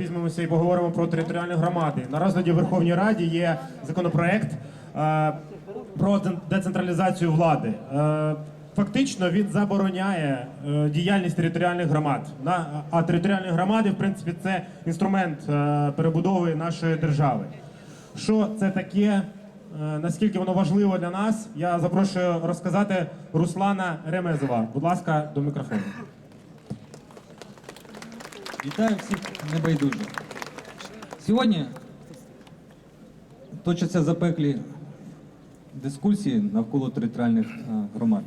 візьмемося і поговоримо про територіальні громади. На розгляді Верховній Раді є законопроект е, про децентралізацію влади. Е, Фактично він забороняє е, діяльність територіальних громад. А територіальні громади, в принципі, це інструмент перебудови нашої держави. Що це таке? Наскільки воно важливо для нас? Я запрошую розказати Руслана Ремезова. Будь ласка, до мікрофону. Вітаю всіх небайдужих. Сьогодні точаться запеклі дискусії навколо територіальних е, громад.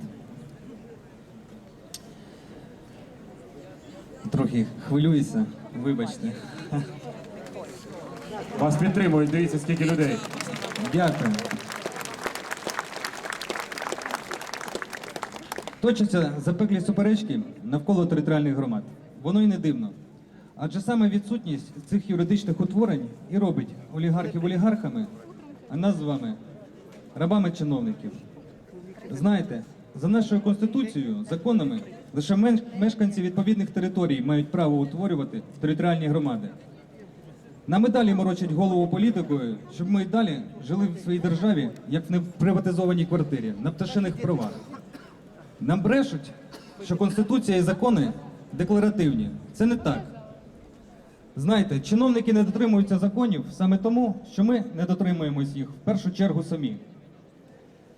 Трохи хвилююся, вибачте. Вас підтримують. Дивіться, скільки людей. Дякую. Точаться запеклі суперечки навколо територіальних громад. Воно і не дивно. Адже саме відсутність цих юридичних утворень і робить олігархів олігархами, а нас з вами рабами чиновників. Знаєте, за нашою конституцією, законами, лише мешканці відповідних територій мають право утворювати територіальні громади. Нам і далі морочать голову політикою, щоб ми і далі жили в своїй державі, як в неприватизованій квартирі, на пташиних правах. Нам брешуть, що Конституція і закони декларативні. Це не так. Знаєте, чиновники не дотримуються законів саме тому, що ми не дотримуємось їх в першу чергу самі.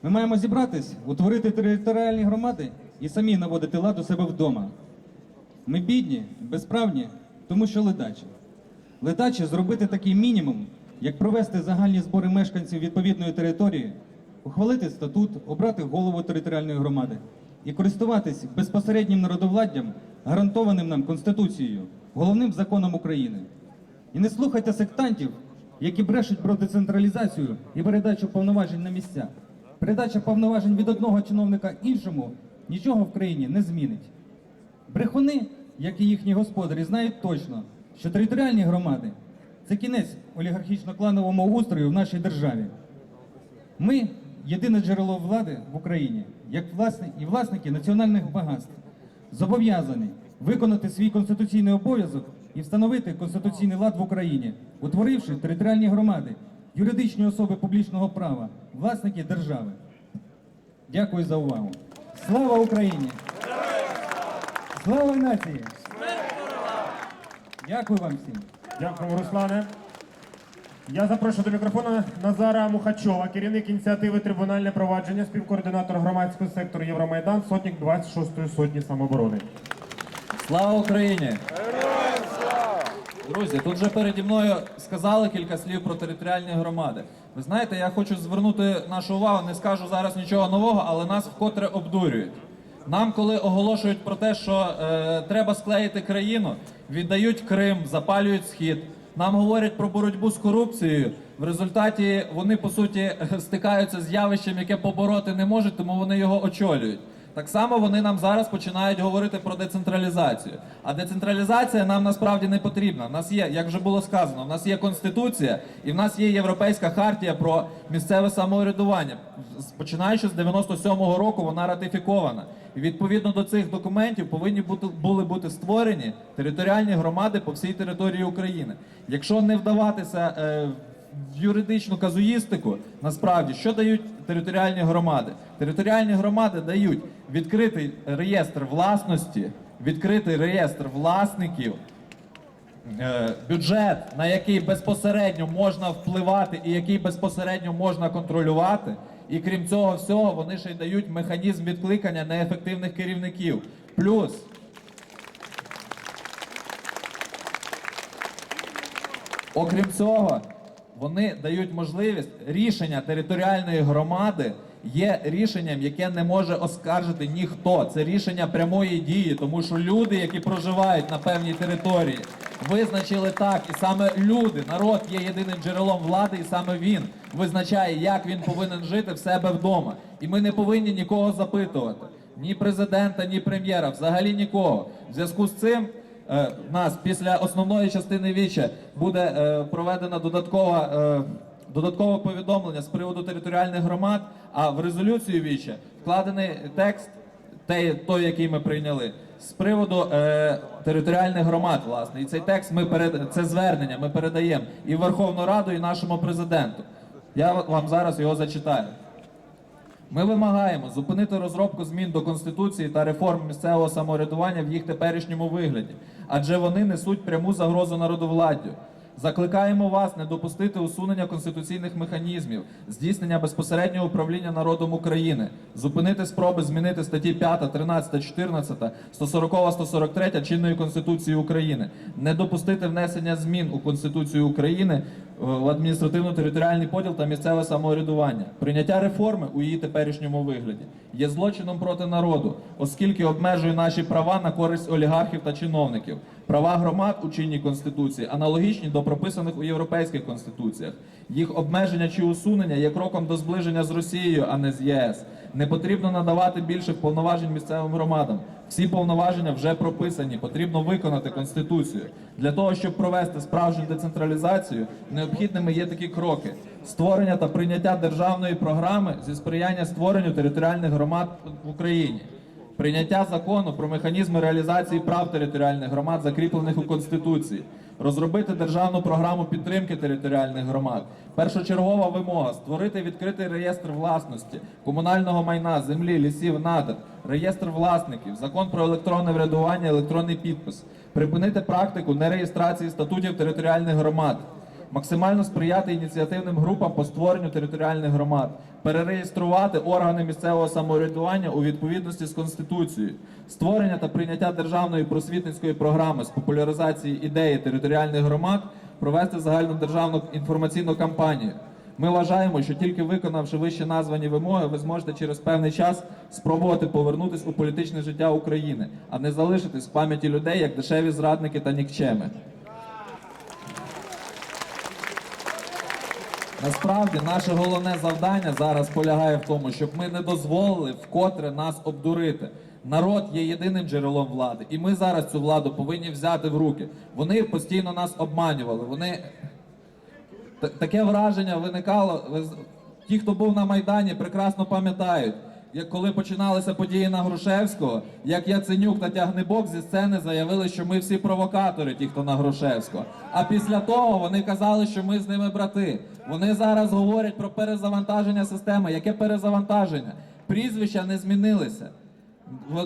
Ми маємо зібратись, утворити територіальні громади і самі наводити лад у себе вдома. Ми бідні, безправні, тому що ледачі. Ледачі зробити такий мінімум, як провести загальні збори мешканців відповідної території, ухвалити статут, обрати голову територіальної громади і користуватись безпосереднім народовладдям, гарантованим нам Конституцією, головним законом України. І не слухайте сектантів, які брешуть про децентралізацію і передачу повноважень на місця. Передача повноважень від одного чиновника іншому нічого в країні не змінить. Брехуни, як і їхні господарі, знають точно, що територіальні громади це кінець олігархічно-клановому устрою в нашій державі. Ми єдине джерело влади в Україні, як власні і власники національних багатств, зобов'язані виконати свій конституційний обов'язок і встановити конституційний лад в Україні, утворивши територіальні громади, юридичні особи публічного права, власники держави. Дякую за увагу. Слава Україні! Слава нації! Дякую вам всім. Дякуємо, Руслане. Я запрошую до мікрофону Назара Мухачова, керівник ініціативи Трибунальне провадження, співкоординатор громадського сектору Євромайдан, сотник 26-ї сотні самооборони. Слава Україні! Друзі, тут вже переді мною сказали кілька слів про територіальні громади. Ви знаєте, я хочу звернути нашу увагу, не скажу зараз нічого нового, але нас вкотре обдурюють. Нам, коли оголошують про те, що е, треба склеїти країну, віддають Крим, запалюють схід. Нам говорять про боротьбу з корупцією. В результаті вони по суті стикаються з явищем, яке побороти не можуть, тому вони його очолюють. Так само вони нам зараз починають говорити про децентралізацію. А децентралізація нам насправді не потрібна. У нас є, як вже було сказано, в нас є конституція і в нас є європейська хартія про місцеве самоврядування. Починаючи з 97-го року, вона ратифікована. І відповідно до цих документів повинні бути були бути створені територіальні громади по всій території України. Якщо не вдаватися е, в юридичну казуїстику, насправді, що дають територіальні громади? Територіальні громади дають відкритий реєстр власності, відкритий реєстр власників, е, бюджет, на який безпосередньо можна впливати і який безпосередньо можна контролювати. І крім цього всього, вони ще й дають механізм відкликання неефективних керівників. Плюс Окрім цього, вони дають можливість рішення територіальної громади є рішенням, яке не може оскаржити ніхто. Це рішення прямої дії, тому що люди, які проживають на певній території, визначили так, і саме люди, народ є єдиним джерелом влади, і саме він визначає, як він повинен жити в себе вдома. І ми не повинні нікого запитувати. Ні президента, ні прем'єра, взагалі нікого. В зв'язку з цим Е, нас після основної частини віче буде е, проведено додаткове, е, додаткове повідомлення з приводу територіальних громад, а в резолюцію віче вкладений текст, той, який ми прийняли, з приводу е, територіальних громад, власне. І цей текст ми перед це звернення ми передаємо і в Верховну Раду, і нашому президенту. Я вам зараз його зачитаю. Ми вимагаємо зупинити розробку змін до Конституції та реформ місцевого самоврядування в їх теперішньому вигляді, адже вони несуть пряму загрозу народовладдю. Закликаємо вас не допустити усунення конституційних механізмів, здійснення безпосереднього управління народом України, зупинити спроби змінити статті 5, 13, 14, 140, 143 чинної Конституції України, не допустити внесення змін у Конституцію України в адміністративно-територіальний поділ та місцеве самоврядування. Прийняття реформи у її теперішньому вигляді є злочином проти народу, оскільки обмежує наші права на користь олігархів та чиновників. Права громад у чинній конституції аналогічні до прописаних у європейських конституціях. Їх обмеження чи усунення є кроком до зближення з Росією, а не з ЄС. Не потрібно надавати більших повноважень місцевим громадам. Всі повноваження вже прописані. Потрібно виконати конституцію. Для того щоб провести справжню децентралізацію, необхідними є такі кроки: створення та прийняття державної програми зі сприяння створенню територіальних громад в Україні. Прийняття закону про механізми реалізації прав територіальних громад, закріплених у Конституції, розробити державну програму підтримки територіальних громад. Першочергова вимога створити відкритий реєстр власності, комунального майна, землі, лісів, надр, реєстр власників, закон про електронне врядування, електронний підпис, припинити практику нереєстрації статутів територіальних громад. Максимально сприяти ініціативним групам по створенню територіальних громад, перереєструвати органи місцевого самоврядування у відповідності з Конституцією, створення та прийняття державної просвітницької програми з популяризації ідеї територіальних громад, провести загальнодержавну інформаційну кампанію. Ми вважаємо, що тільки виконавши вище названі вимоги, ви зможете через певний час спробувати повернутись у політичне життя України, а не залишитись в пам'яті людей як дешеві зрадники та нікчеми. Насправді наше головне завдання зараз полягає в тому, щоб ми не дозволили вкотре нас обдурити. Народ є єдиним джерелом влади, і ми зараз цю владу повинні взяти в руки. Вони постійно нас обманювали. Вони таке враження виникало. Ті, хто був на майдані, прекрасно пам'ятають. Як коли починалися події на Грушевського, як Яценюк та Тягнебок зі сцени заявили, що ми всі провокатори, ті, хто на Грушевського. А після того вони казали, що ми з ними брати. Вони зараз говорять про перезавантаження системи. Яке перезавантаження? Прізвища не змінилися.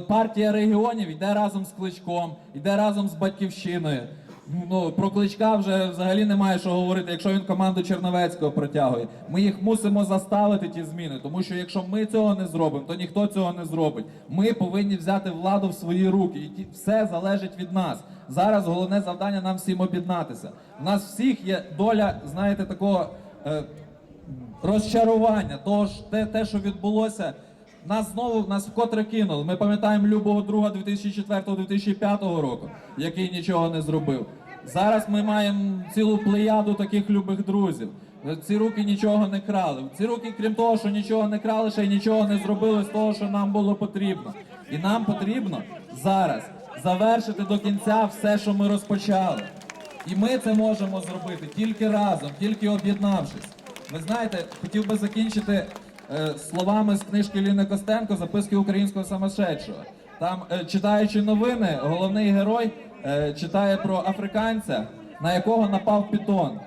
Партія регіонів йде разом з кличком, йде разом з батьківщиною. Ну про кличка вже взагалі немає що говорити, якщо він команду Черновецького протягує. Ми їх мусимо заставити ті зміни, тому що якщо ми цього не зробимо, то ніхто цього не зробить. Ми повинні взяти владу в свої руки, і все залежить від нас. Зараз головне завдання нам всім об'єднатися. У нас всіх є доля, знаєте, такого. Е, розчарування, ж те, те, що відбулося. Нас знову нас вкотре кинули. Ми пам'ятаємо любого друга 2004-2005 року, який нічого не зробив. Зараз ми маємо цілу плеяду таких любих друзів. Ці руки нічого не крали. Ці руки, крім того, що нічого не крали, ще й нічого не зробили з того, що нам було потрібно. І нам потрібно зараз завершити до кінця все, що ми розпочали. І ми це можемо зробити тільки разом, тільки об'єднавшись. Ви знаєте, хотів би закінчити е, словами з книжки Ліни Костенко Записки українського самошедшого. Там, е, читаючи новини, головний герой читає про африканця, на якого напав пітон.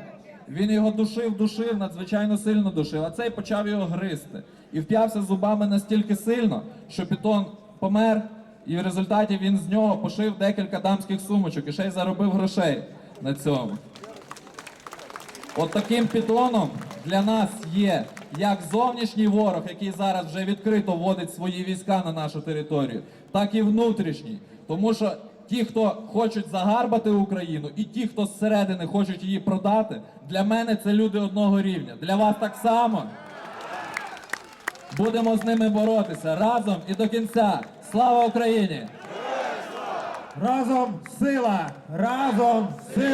Він його душив, душив, надзвичайно сильно душив, а цей почав його гризти. І вп'явся зубами настільки сильно, що пітон помер, і в результаті він з нього пошив декілька дамських сумочок і ще й заробив грошей на цьому. От таким пітоном для нас є як зовнішній ворог, який зараз вже відкрито вводить свої війська на нашу територію, так і внутрішній. Тому що ті, хто хочуть загарбати Україну, і ті, хто зсередини хочуть її продати, для мене це люди одного рівня. Для вас так само. Будемо з ними боротися разом і до кінця. Слава Україні! Разом сила! Разом сила!